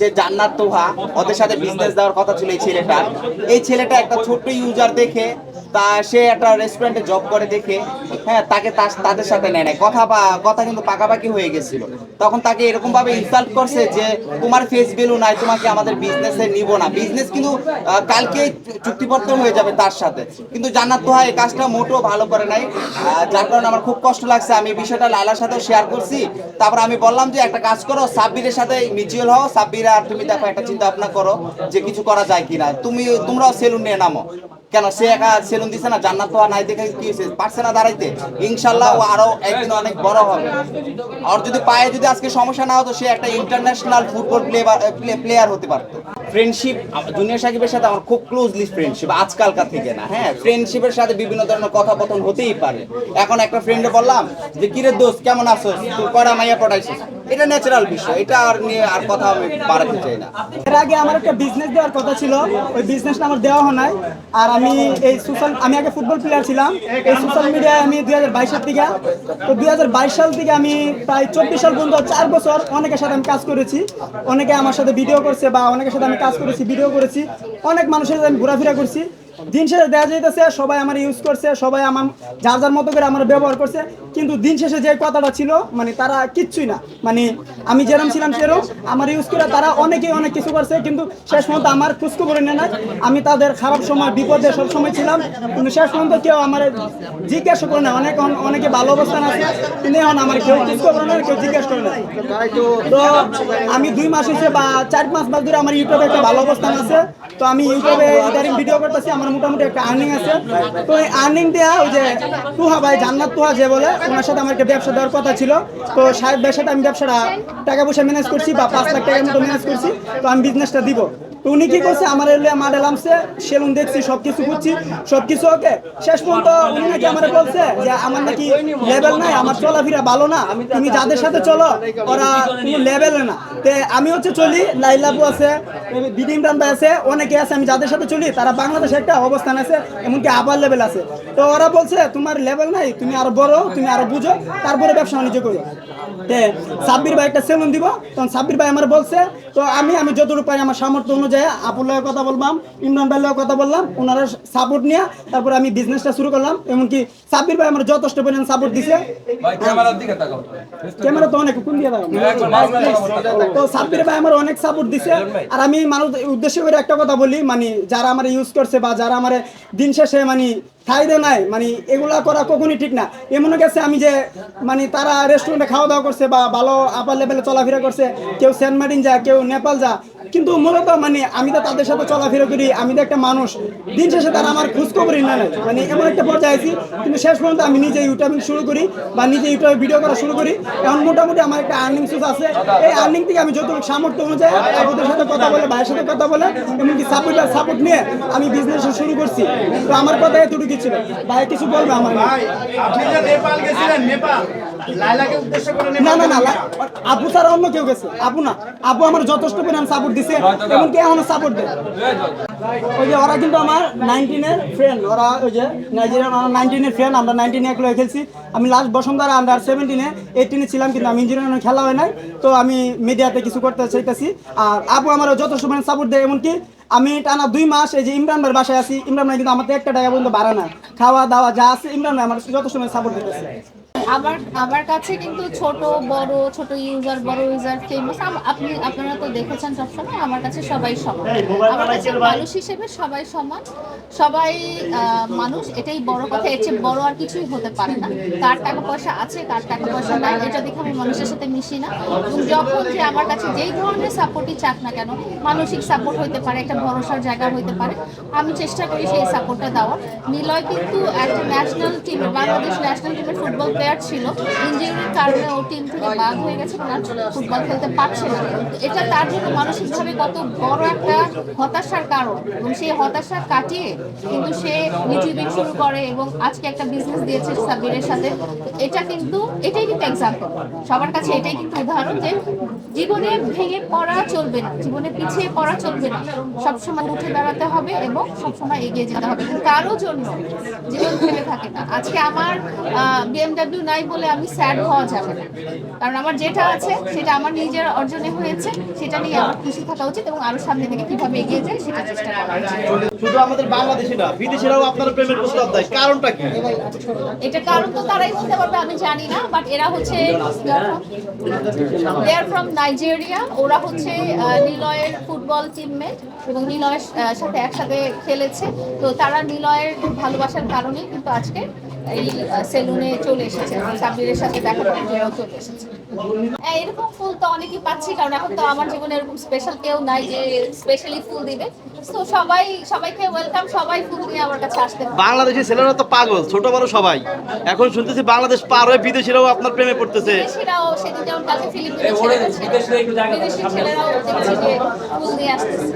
যে জান্নাত তোহা, ওদের সাথে বিজনেস দেওয়ার কথা ছিল এই ছেলেটার। এই ছেলেটা একটা ছোট্ট ইউজার দেখে তা সে একটা রেস্টুরেন্টে জব করে দেখে হ্যাঁ তাকে তাদের সাথে নেয় নাই। কথা বা, কথা কিন্তু পাকাপাকি হয়ে গেছিল। তখন তাকে এরকম ভাবে ইনসাল্ট করছে যে, তোমার ফেস ভ্যালু নাই, তোমাকে আমাদের বিজনেসে নিব না। বিজনেস কিন্তু কালকে চুক্তিপত্র হয়ে যাবে তার সাথে। কিন্তু জান্নাত তোহা এই কাজটা মোটেও ভালো করে নাই। যার কারণে আমার খুব কষ্ট লাগছে। আমি বিষয়টা লালার সাথেও শেয়ার করছি। তারপর আমি বললাম যে, একটা কাজ করো, সাব্বিরের সাথে মিউচুয়াল হও। সাব্বির, আর তুমি দেখো একটা চিন্তা ভাবনা করো যে, কিছু করা যায় কিনা। তুমি, তোমরাও সেলুন নিয়ে নামো। কেন সে একা সেলুন দিছে না? জান্নাত তো নাই দেখে কি হয়েছে? পারছে না দাঁড়াইতে। ইনশাল্লাহ ও আরও একদিন অনেক বড় হবে। আর যদি পায়ে যদি আজকে সমস্যা না হতো, সে একটা ইন্টারন্যাশনাল ফুটবল প্লেয়ার হতে পারতো। ফ্রেন্ডশিপ জুনিয়র সাকিবের সাথে আমার খুব ক্লোজলি ফ্রেন্ডশিপ আজকালকার থেকে না। হ্যাঁ ফ্রেন্ডশিপের সাথে বিভিন্ন ধরনের কথাপতন হতেই পারে। এখন একটা ফ্রেন্ডে বললাম যে, কিরে দোস্ত, কেমন আছো তুই কড়া মাইয়া পড়াইছিস এটা ন্যাচারাল বিষয়, এটা আর নিয়ে আর কথা আমি বাড়াতে চাই না। এর আগে আমার একটা বিজনেস দেওয়ার কথা ছিল, ওই বিজনেসটা আমার দেওয়া হয় নাই। আর আমি এই সোশ্যাল আমি আগে ফুটবল প্লেয়ার ছিলাম। এই সোশ্যাল মিডিয়ায় আমি দুই হাজার বাইশের থেকে, তো দুই হাজার বাইশ সাল থেকে আমি প্রায় চব্বিশ সাল পর্যন্ত, চার বছর অনেকের সাথে আমি কাজ করেছি। অনেকে আমার সাথে ভিডিও করছে বা অনেকের সাথে আমি কাজ করেছি ভিডিও করেছি। অনেক মানুষের আমি ঘোরাফেরা করছি। দিন শেষে দেখা যাইতেছে, সবাই আমার ইউজ করছে, সবাই আমার যার যার মতো করে আমার ব্যবহার করছে। কিন্তু দিন শেষে যে কথাটা ছিল মানে তারা কিচ্ছুই না। মানে আমি যেরকম ছিলাম সেরকম আমার ইউজ করে তারা অনেকেই অনেক কিছু করছে, কিন্তু শেষ পর্যন্ত আমার খোঁজখবর নেয় না আমি তাদের খারাপ সময়, বিপদে সব সময় ছিলাম, কিন্তু শেষ পর্যন্ত কেউ আমার জিজ্ঞাসা করে না অনেক অনেকে ভালো অবস্থান আছে, কিন্তু এখন আমার কেউ খোঁজখবর নেয়, কেউ জিজ্ঞাসা করে না তো আমি দুই মাস হয়েছে বা চার পাঁচ মাস ধরে আমার ইউটিউবে একটা ভালো অবস্থান আছে। তো আমি ইউটিউবে ইদারিং ভিডিও করতেছি, আমার মোটামুটি একটা আর্নিং আছে। তো এই আর্নিং দেওয়া ওই যে তুহা ভাই, জান্নাত তুহা যে বলে, ওনার সাথে আমার একটা ব্যবসা দেওয়ার কথা ছিল। তো সাহেব সাথে আমি ব্যবসাটা টাকা পয়সা ম্যানেজ করছি বা পাঁচ লাখ টাকার মতো ম্যানেজ করছি, তো আমি বিজনেসটা দিব। তো উনি কি করছে? আমার এলে মাডেল আমছে সেলুন দেখছি সব কিছু করছি সব কিছু ওকে। শেষ পর্যন্ত উনি নাকি আমার বলছে যে আমার নাকি লেভেল নাই, আমার চলাফেরা ভালো না, তুমি যাদের সাথে চলো, ওরা লেভেল না। তে আমি হচ্ছে চলি লাইলাবু আছে বিডি ভাই আছে অনেকে আছে আমি যাদের সাথে চলি তারা বাংলাদেশে একটা অবস্থান আছে এমনকি আবার লেভেল আছে। তো ওরা বলছে তোমার লেভেল নাই তুমি আরও বড় তুমি আরও বুঝো তারপরে ব্যবসা বাণিজ্য করো। তে সাব্বির ভাই একটা সেলুন দিব তখন সাব্বির ভাই আমার বলছে তো আমি আমি যতটুকু পাই আমার সামর্থ্য অনুযায়ী আপুর লগে কথা বললাম ইমরান ভাইয়ের কথা বললাম ওনারা সাপোর্ট নিয়ে তারপরে আমি বিজনেসটা শুরু করলাম। এমনকি সাব্বির ভাই আমার যথেষ্ট পরিমাণ সাপোর্ট দিছে। ভাই ক্যামেরা তো অনেক কোন দিয়ে তো সাব্বির ভাই আমার অনেক সাপোর্ট দিছে আর আমি মানুষ উদ্দেশ্য করে একটা কথা বলি মানে যারা আমার ইউজ করছে বা যারা আমার দিন শেষে মানে খাইদে নাই মানে এগুলা করা কখনই ঠিক না। এমন গেছে আমি যে মানে তারা রেস্টুরেন্টে খাওয়া দাওয়া করছে বা ভালো আপার লেভেলে চলাফেরা করছে, কেউ সেন্ট মার্টিন যা কেউ নেপাল যা কিন্তু মূলত মানে আমি তো তাদের সাথে চলাফেরা করি, আমি তো একটা মানুষ। দিন শেষে তারা আমার খোঁজ খবরই না নেয় মানে এমন একটা পর্যায়ে আছি কিন্তু শেষ পর্যন্ত আমি নিজে ইউটিউবিং শুরু করি বা নিজে ইউটিউবে ভিডিও করা শুরু করি। এখন মোটামুটি আমার একটা আর্নিং সোর্স আছে। এই আর্নিং থেকে আমি যতটুকু সামর্থ্য অনুযায়ী আপনাদের সাথে কথা বলে, ভাইয়ের সাথে কথা বলে, এমনকি সাপোর্ট সাপোর্ট নিয়ে আমি বিজনেস শুরু করছি। তো আমার কথা এতটুকু ছিল। ভাই কিছু বলবে আমার ভাই আপনি যে নেপাল গেছিলেন নেপাল? লাইলাকে উদ্দেশ্য করে না না না আপু ছাড়া অন্য কেউ গেছে। আপু না। আপু আমার যথেষ্ট পরিমাণ সাপোর্ট দিছে এমনকি এখনও সাপোর্ট দেয়। ওই যে ওরা কিন্তু আমার নাইনটিনের ফ্রেন্ড ওরা ওই যে নাইজেরিয়ান ওরা নাইনটিনের ফ্রেন্ড আমরা নাইনটিনে একলো খেলছি। আমি লাস্ট বসুন্ধরা আন্ডার সেভেন্টিনে এইটিনে ছিলাম কিন্তু আমি ইঞ্জিনিয়ারিং খেলা হয় নাই। তো আমি মিডিয়াতে কিছু করতে চাইতেছি। আর আপু আমার যথেষ্ট পরিমাণ সাপোর্ট দেয় এমনকি আমি টানা দুই মাস এই যে ইমরান ভাইয়ের বাসায় আছি। ইমরান ভাই কিন্তু আমার একটা টাকা পর্যন্ত বাড়া না। খাওয়া দাওয়া যা আছে ইমরান ভাই আমার যথেষ্ট পরিমাণ সাপোর্ট দিতেছে। আমার আমার কাছে কিন্তু ছোট বড় ছোট ইউজার বড় ইউজার ফেমাস আপনি আপনারা তো দেখেছেন সবসময় আমার কাছে সবাই সমান। আমার কাছে মানুষ হিসেবে সবাই সমান। সবাই মানুষ এটাই বড় কথা এর চেয়ে বড় আর কিছুই হতে পারে না। কার টাকা পয়সা আছে কার টাকা পয়সা নাই এটা দেখে আমি মানুষের সাথে মিশি না। এবং যখন যে আমার কাছে যেই ধরনের সাপোর্টই চাক না কেন মানসিক সাপোর্ট হইতে পারে একটা ভরসার জায়গা হইতে পারে আমি চেষ্টা করি সেই সাপোর্টটা দেওয়ার। নিলয় কিন্তু একটা ন্যাশনাল টিমে বাংলাদেশ ন্যাশনাল টিমের ফুটবল প্লেয়ার ছিল। ইঞ্জুরির কারণে ও টিম থেকে বাদ হয়ে গেছে, কারণ ফুটবল খেলতে পারছে না। এটা তার জন্য মানসিকভাবে কত বড় একটা হতাশার কারণ। এবং সেই হতাশা কাটিয়ে কিন্তু সে ইউটিউবিং শুরু করে এবং আজকে একটা বিজনেস দিয়েছে সাবিরের সাথে। এটা কিন্তু, এটাই কিন্তু এক্সাম্পল সবার কাছে এটাই কিন্তু উদাহরণ যে জীবনে ভেঙে পড়া চলবে না। জীবনে পিছিয়ে পড়া চলবে না। সবসময় উঠে দাঁড়াতে হবে এবং সবসময় এগিয়ে যেতে হবে। কারও জন্য জীবন থেমে থাকে না। আজকে আমার বিএমডাব্লিউ নাই বলে আমি স্যাড হওয়া যাবে না। কারণ আমার যেটা আছে সেটা আমার নিজের অর্জনে হয়েছে সেটা নিয়ে আমার খুশি থাকা উচিত এবং আরও সামনে থেকে কীভাবে এগিয়ে যায় সেটা চেষ্টা করা শুধু আমাদের বাংলাদেশি না বিদেশিরাও আপনার প্রেমের প্রস্তাব দেয়। কারণটা কি? এটা কারণ তো তারাই বলতে পারবে আমি জানি না বাট এরা হচ্ছে দে আর ফ্রম নাইজেরিয়া, ওরা হচ্ছে নিলয়ের ফুটবল টিমমেট এবং নিলয়ের সাথে একসাথে খেলেছে। তো তারা নিলয়ের ভালোবাসার কারণেই কিন্তু আজকে এই সেলুনে চলে এসেছে। সাব্বিরের সাথে দেখা করতে ওরাও চলে এসেছে। এরকম ফুল তো অনেকেই পাচ্ছি কারণ এখন তো আমার জীবনে এরকম স্পেশাল কেউ নাই যে স্পেশালি ফুল দিবে। তো সবাই সবাইকে ওয়েলকাম সবাই ফুল নিয়ে আমার কাছে আসতে পারে। বাংলাদেশি ছেলেরা তো পাগল ছোট বড় সবাই। এখন শুনতেছি বাংলাদেশ পার হয়ে বিদেশিরাও আপনার প্রেমে পড়তেছে। বিদেশিরাও সেদিন যেমন কালকে ফিলিপিনো ছেলে গেছে বিদেশি ছেলেরাও দেখছি যে ফুল নিয়ে আসতেছে।